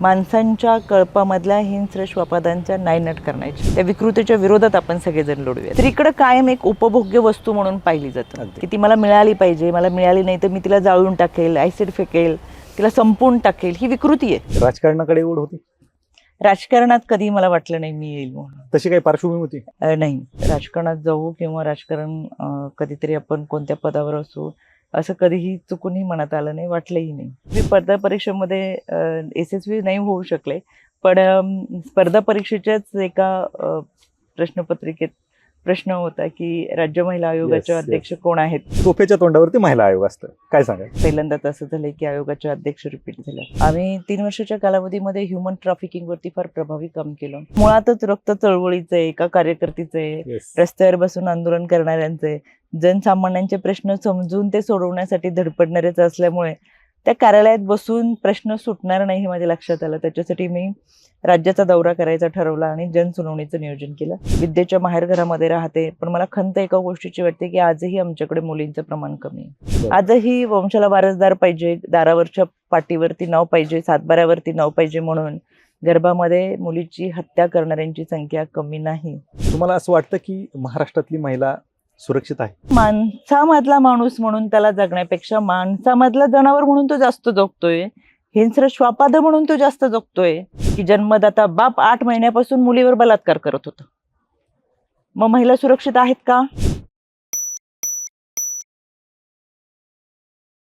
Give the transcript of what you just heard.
माणसांच्या कळपामधल्या हिंस्र श्वापादांच्या नायनट करण्याची. त्या विकृतीच्या विरोधात आपण सगळेजण लढूया तर इकडं कायम एक उपभोग्य वस्तू म्हणून पाहिली जातं. की ती मला मिळाली पाहिजे मला मिळाली नाही तर मी तिला जाळून टाकेल ॲसिड फेकेल तिला संपवून टाकेल ही विकृती आहे. राजकारणाकडे ओढ होती? राजकारणात कधी मला वाटलं नाही मी येईल म्हणून. तशी काही पार्श्वभूमी होती? नाही. राजकारणात जाऊ किंवा राजकारण कधीतरी आपण कोणत्या पदावर असू असं कधीही चुकूनही मनात आलं नाही वाटलंही नाही. मी स्पर्धा परीक्षेमध्ये यशस्वी नाही होऊ शकले पण स्पर्धा परीक्षेच्याच एका प्रश्नपत्रिकेत प्रश्न होता की राज्य महिला Yes, yes. अध्यक्ष कोण आहेत? तोफेच्या तोंडावरती महिला आयोग असतं. काय सांगा पहिल्यांदाच असं झालंय की आयोगाच्या अध्यक्ष रिपीट झाल्या आम्ही तीन वर्षाच्या कालावधीमध्ये ह्युमन ट्रॅफिकिंग वरती फार प्रभावी काम केलं. मुळातच रक्त चळवळीचं आहे एका कार्यकर्तीचं आहे रस्त्यावर बसून आंदोलन करणाऱ्यांचे जनसामान्यांचे प्रश्न समजून ते सोडवण्यासाठी धडपडणारेच असल्यामुळे त्या कार्यालयात बसून प्रश्न सुटणार नाही हे माझ्या लक्षात आलं. त्याच्यासाठी मी राज्याचा दौरा करायचा ठरवला आणि जनसुनावणीचं नियोजन केलं. विद्येच्या माहेरघरामध्ये राहते पण मला खंत एका गोष्टीची वाटते की आजही आमच्याकडे मुलींचं प्रमाण कमी आहे. आजही वंशाला वारसदार पाहिजे दारावरच्या पाठीवरती नाव पाहिजे सातबाऱ्यावरती नाव पाहिजे म्हणून गर्भामध्ये मुलीची हत्या करणाऱ्यांची संख्या कमी नाही. तुम्हाला असं वाटतं की महाराष्ट्रातली महिला सुरक्षित आहे. माणसामधला माणूस म्हणून त्याला जगण्यापेक्षा माणसामधला जनावर म्हणून तो जास्त जगतोय. हिंस्र श्वापाद म्हणून तो जास्त जगतोय. की जन्मदाता बाप आठ महिन्यापासून मुलीवर बलात्कार करत होता. मग महिला सुरक्षित आहेत का?